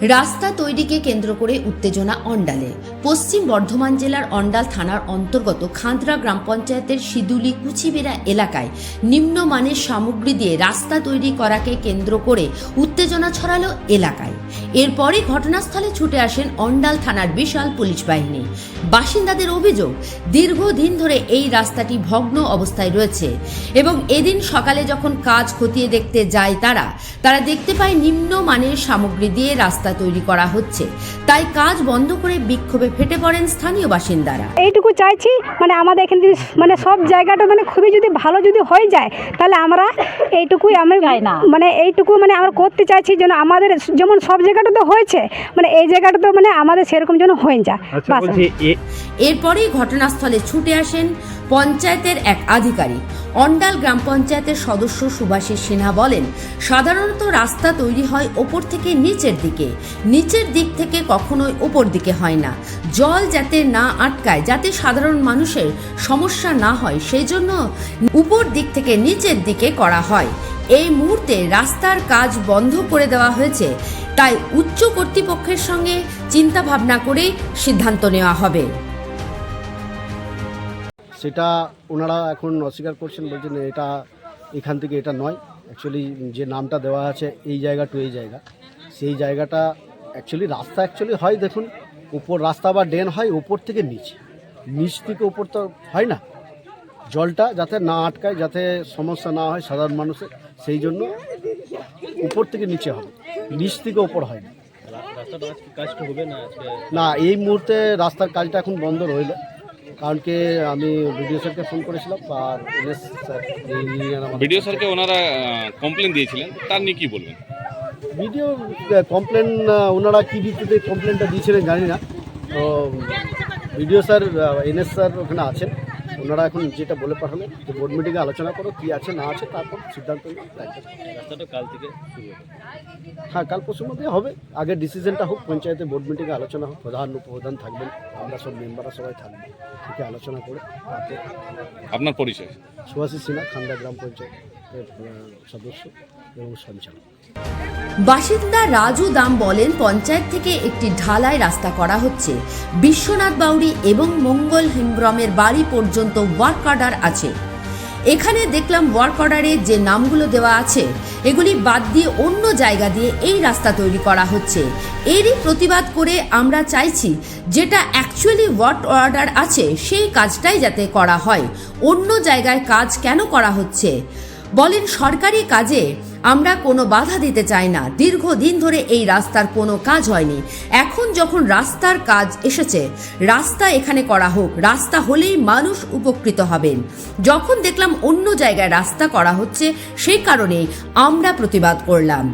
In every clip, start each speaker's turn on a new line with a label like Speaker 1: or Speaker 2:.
Speaker 1: রাস্তা তৈরিকে কেন্দ্র করে উত্তেজনা অন্ডালে পশ্চিম বর্ধমান জেলার অন্ডাল থানার অন্তর্গত খান্দ্রা গ্রাম পঞ্চায়েতের সিদুলি কুচিবেড়া এলাকায় নিম্নমানের সামগ্রী দিয়ে রাস্তা তৈরি করাকে কেন্দ্র করে উত্তেজনা ছড়ালো এলাকায়। এরপরই ঘটনাস্থলে ছুটে আসেন অন্ডাল থানার বিশাল পুলিশ বাহিনী। বাসিন্দাদের অভিযোগ, দীর্ঘদিন ধরে এই রাস্তাটি ভগ্ন অবস্থায় রয়েছে এবং এদিন সকালে যখন কাজ খতিয়ে দেখতে যায় তারা তারা দেখতে পায় নিম্নমানের সামগ্রী দিয়ে রাস্তা তৈরি করা হচ্ছে। তাই কাজ বন্ধ করে বিক্ষোভে ফেটে পড়েন স্থানীয় বাসিন্দারা।
Speaker 2: এইটুকু চাইছি মানে আমাদের এখানে যদি মানে সব জায়গাটা মানে খুবই যদি ভালো যদি হয়ে যায় তাহলে আমরা এইটুকুই আমি না। মানে এইটুকু মানে আমরা করতে চাইছি যেন আমাদের যেমন সব জায়গাটা তো হয়েছে মানে এই জায়গাটা তো মানে আমাদের সেরকম যেন হয়ে যায়।
Speaker 3: আচ্ছা
Speaker 1: এরপরেই ঘটনাস্থলে ছুটে আসেন পঞ্চায়েতের এক আধিকারিক। অন্ডাল গ্রাম পঞ্চায়েতের সদস্য সুভাষিস সিনহা বলেন, সাধারণত রাস্তা তৈরি হয় ওপর থেকে নিচের দিকে। নিচের দিক থেকে কখনোই ওপর দিকে হয় না। জল যাতে না আটকায়, যাতে সাধারণ মানুষের সমস্যা না হয় সেই জন্য উপর দিক থেকে নিচের দিকে করা হয়। এই মুহূর্তে রাস্তার কাজ বন্ধ করে দেওয়া হয়েছে, তাই উচ্চ কর্তৃপক্ষের সঙ্গে চিন্তা ভাবনা করেই সিদ্ধান্ত নেওয়া হবে।
Speaker 4: সেটা ওনারা এখন অস্বীকার করছেন বলছেন এটা এখান থেকে এটা নয়। অ্যাকচুয়ালি যে নামটা দেওয়া আছে এই জায়গা টু এই জায়গা। সেই জায়গাটা অ্যাকচুয়ালি রাস্তা অ্যাকচুয়ালি হয় দেখুন উপর রাস্তা বা ড্রেন হয় উপর থেকে নিচ। নিচ থেকে উপর তো হয় না। জলটা যাতে না আটকায় যাতে সমস্যা না হয় সাধারণ মানুষের সেই জন্য উপর থেকে নিচে হবে। নিচ থেকে উপর হয় না। না এই মুহূর্তে রাস্তার কাজটা এখন বন্ধ রইল। কারণ কি আমি বিডিও স্যারকে ফোন করেছিলাম আর এনএস স্যার
Speaker 5: বিডিও স্যারকে ওনারা কমপ্লেন দিয়েছিলেন তার নিয়ে কী বলবেন?
Speaker 4: ভিডিও কমপ্লেন ওনারা কী ভিত্তিতে কমপ্লেনটা দিয়েছিলেন জানি না। তো ভিডিও স্যার এনএস স্যার ওখানে আছেন। ওনারা এখন যেটা বলে পাঠালেন যে বোর্ড মিটিংয়ে আলোচনা করো কী আছে না আছে তারপর সিদ্ধান্ত নিয়ে রাখবে। হ্যাঁ কাল পরশুর মধ্যে হবে। আগে ডিসিশনটা হোক পঞ্চায়েতে বোর্ড মিটিংয়ে আলোচনা হোক প্রধান উপপ্রধান থাকবেন আমরা সব মেম্বাররা সবাই থাকব। থেকে আলোচনা করে
Speaker 5: আপনার পরিচয়?
Speaker 4: সুভাষী সিনহা খান্দা গ্রাম পঞ্চায়েতের আহ,
Speaker 1: বাসিন্দা রাজু দাম বলেন, পঞ্চায়েত থেকে একটি ঢালাই রাস্তা করা হচ্ছে। বিশ্বনাথ বাউরি এবং মঙ্গল হেমব্রমের বাড়ি পর্যন্ত ওয়ার্ক অর্ডার আছে। এখানে দেখলাম ওয়ার্ক অর্ডারে যে নামগুলো দেওয়া আছে, এগুলি বাদ দিয়ে অন্য জায়গা দিয়ে এই রাস্তা তৈরি করা হচ্ছে। এরই প্রতিবাদ করে আমরা চাইছি, যেটা অ্যাকচুয়ালি ওয়ার্ক অর্ডার আছে, সেই কাজটাই যাতে করা হয়। অন্য জায়গায় কাজ কেন করা হচ্ছে? বলেন সরকারি কাজে আমরা কোনো বাধা দিতে চাই না। দীর্ঘদিন ধরে এই রাস্তার কোনো কাজ হয়নি। এখন যখন রাস্তার কাজ এসেছে রাস্তা এখানে করা হোক রাস্তা হলেই মানুষ উপকৃত হবেন। যখন দেখলাম অন্য জায়গায় রাস্তা করা হচ্ছে সেই কারণে আমরা প্রতিবাদ করলাম।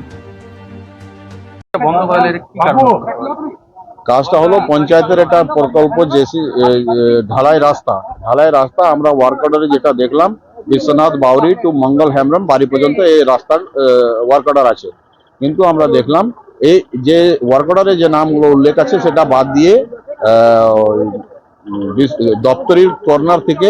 Speaker 6: কাজটা হলো পঞ্চায়েতের একটা প্রকল্প এ, ঢালাই রাস্তা। ঢালাই রাস্তা আমরা ওয়ার্ক অর্ডারে যেটা দেখলাম বিশ্বনাথ বাউরি টু মঙ্গল হেমব্রম বাড়ি পর্যন্ত এই রাস্তার ওয়ার্ক অর্ডার আছে। কিন্তু আমরা দেখলাম, এই যে ওয়ার্ক অর্ডারে যে নামগুলো উল্লেখ আছে, সেটা বাদ দিয়ে দপ্তরির কর্নার থেকে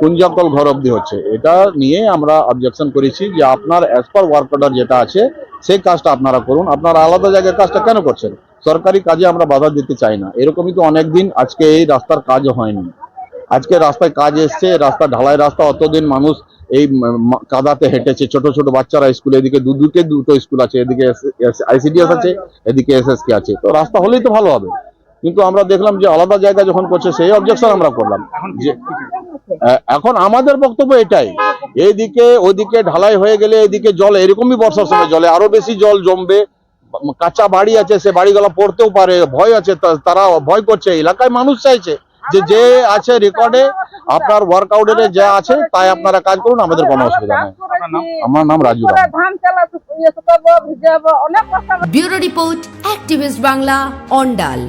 Speaker 6: কুঞ্জাকল ঘর অব্দি হচ্ছে। এটা নিয়ে আমরা অবজেকশন করেছি যে আপনার অ্যাজ পার ওয়ার্ক অর্ডার যেটা আছে, সেই কাজটা আপনারা করুন। আপনারা আলাদা জায়গায় কাজটা কেন করছেন? সরকারি কাজে আমরা বাধা দিতে চাই না। এরকমই তো অনেকদিন আজকে এই রাস্তার কাজ হয়নি। আজকে রাস্তায় কাজ এসছে রাস্তা ঢালাই রাস্তা অতদিন মানুষ এই কাদাতে হেঁটেছে। ছোট ছোট বাচ্চারা স্কুলে এদিকে দু দুকে দুটো স্কুল আছে এদিকে আইসিডিএস আছে এদিকে এস এসএসকে আছে। তো রাস্তা হলেই তো ভালো হবে। কিন্তু আমরা দেখলাম যে আলাদা জায়গা যখন করছে সেই অবজেকশন আমরা করলাম। যে এখন আমাদের বক্তব্য এটাই। এইদিকে ওইদিকে ঢালাই হয়ে গেলে এদিকে জল এরকমই বর্ষার সময় জলে। আরও বেশি জল জমবে। কাঁচা বাড়ি আছে সে বাড়িগুলো পড়তেও পারে ভয় আছে তারা ভয় করছে এলাকায় মানুষ চাইছে। যে যে আছে রেকর্ডে আপনার ওয়ার্কআউটের যা আছে তাই আপনারা কাজ করুন আমাদের কোনো অসুবিধা নেই। আমার নাম Raju Ram.
Speaker 1: Bureau report activist Bangla Andal.